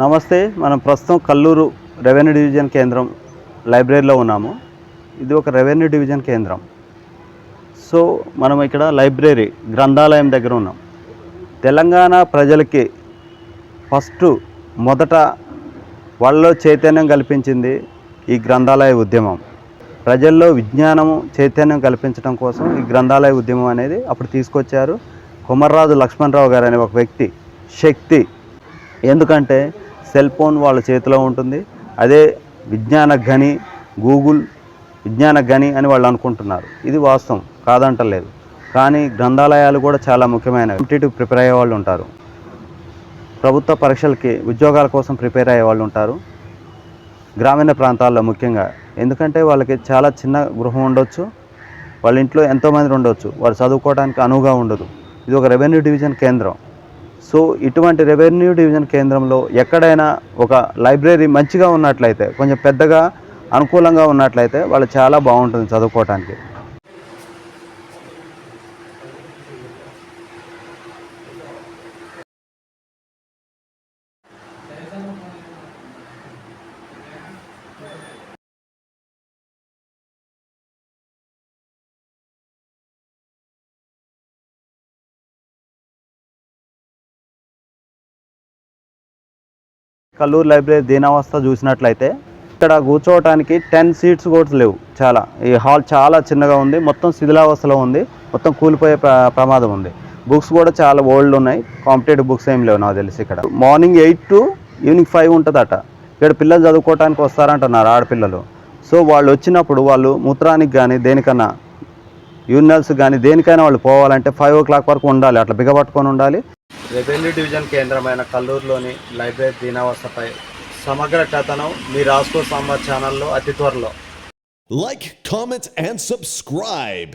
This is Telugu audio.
నమస్తే మనం ప్రస్తుతం కల్లూరు రెవెన్యూ డివిజన్ కేంద్రం లైబ్రరీలో ఉన్నాము. ఇది ఒక రెవెన్యూ డివిజన్ కేంద్రం. సో మనం ఇక్కడ లైబ్రరీ గ్రంథాలయం దగ్గర ఉన్నాం. తెలంగాణ ప్రజలకి ఫస్ట్ మొదట వాళ్ళలో చైతన్యం కల్పించింది ఈ గ్రంథాలయ ఉద్యమం. ప్రజల్లో విజ్ఞానము చైతన్యం కల్పించడం కోసం ఈ గ్రంథాలయ ఉద్యమం అనేది అప్పుడు తీసుకొచ్చారు. కొమర్రాజు లక్ష్మణరావు గారు అనే ఒక వ్యక్తి శక్తి. ఎందుకంటే సెల్ ఫోన్ వాళ్ళ చేతిలో ఉంటుంది. అదే విజ్ఞాన గని గూగుల్ విజ్ఞాన గని అని వాళ్ళు అనుకుంటున్నారు. ఇది వాస్తవం కాదంటలేదు. కానీ గ్రంథాలయాలు కూడా చాలా ముఖ్యమైనవి. కాంపిటేటివ్ ప్రిపేర్ అయ్యే వాళ్ళు ఉంటారు. ప్రభుత్వ పరీక్షలకి ఉద్యోగాల కోసం ప్రిపేర్ అయ్యే వాళ్ళు ఉంటారు. గ్రామీణ ప్రాంతాల్లో ముఖ్యంగా. ఎందుకంటే వాళ్ళకి చాలా చిన్న గృహం ఉండొచ్చు. వాళ్ళ ఇంట్లో ఎంతోమంది ఉండొచ్చు. వారు చదువుకోవడానికి అనువుగా ఉండదు. ఇది ఒక రెవెన్యూ డివిజన్ కేంద్రం. సో ఇటువంటి రెవెన్యూ డివిజన్ కేంద్రంలో ఎక్కడైనా ఒక లైబ్రరీ మంచిగా ఉన్నట్లయితే కొంచెం పెద్దగా అనుకూలంగా ఉన్నట్లయితే వాళ్ళు చాలా బాగుంటుంది చదువుకోవటానికి. కల్లూరు లైబ్రరీ దీనావస్థ చూసినట్లయితే ఇక్కడ కూర్చోవటానికి టెన్ సీట్స్ కూడా లేవు చాలా. ఈ హాల్ చాలా చిన్నగా ఉంది మొత్తం శిథిలావస్థలో ఉంది మొత్తం కూలిపోయే ప్ర- ప్రమాదం ఉంది. బుక్స్ కూడా చాలా ఓల్డ్ ఉన్నాయి కాంపిటేటివ్ బుక్స్ ఏం లేవు నాకు తెలిసి ఇక్కడ. Morning eight to evening five ఉంటుందట. ఇక్కడ పిల్లలు చదువుకోవటానికి వస్తారంటున్నారు ఆడపిల్లలు. సో వాళ్ళు వచ్చినప్పుడు వాళ్ళు మూత్రానికి కానీ దేనికన్నా యూరినల్స్ కానీ దేనికైనా వాళ్ళు పోవాలంటే ఫైవ్ ఓ క్లాక్ వరకు ఉండాలి అట్లా బిగపట్టుకొని ఉండాలి. రెవెన్యూ డివిజన్ కేంద్రమైన కల్లూరులోని లైబ్రరీ దీనావస్థపై సమగ్ర కథనం మీ రాసుకో సంవాద్ ఛానల్లో అతి త్వరలో. Like comment and subscribe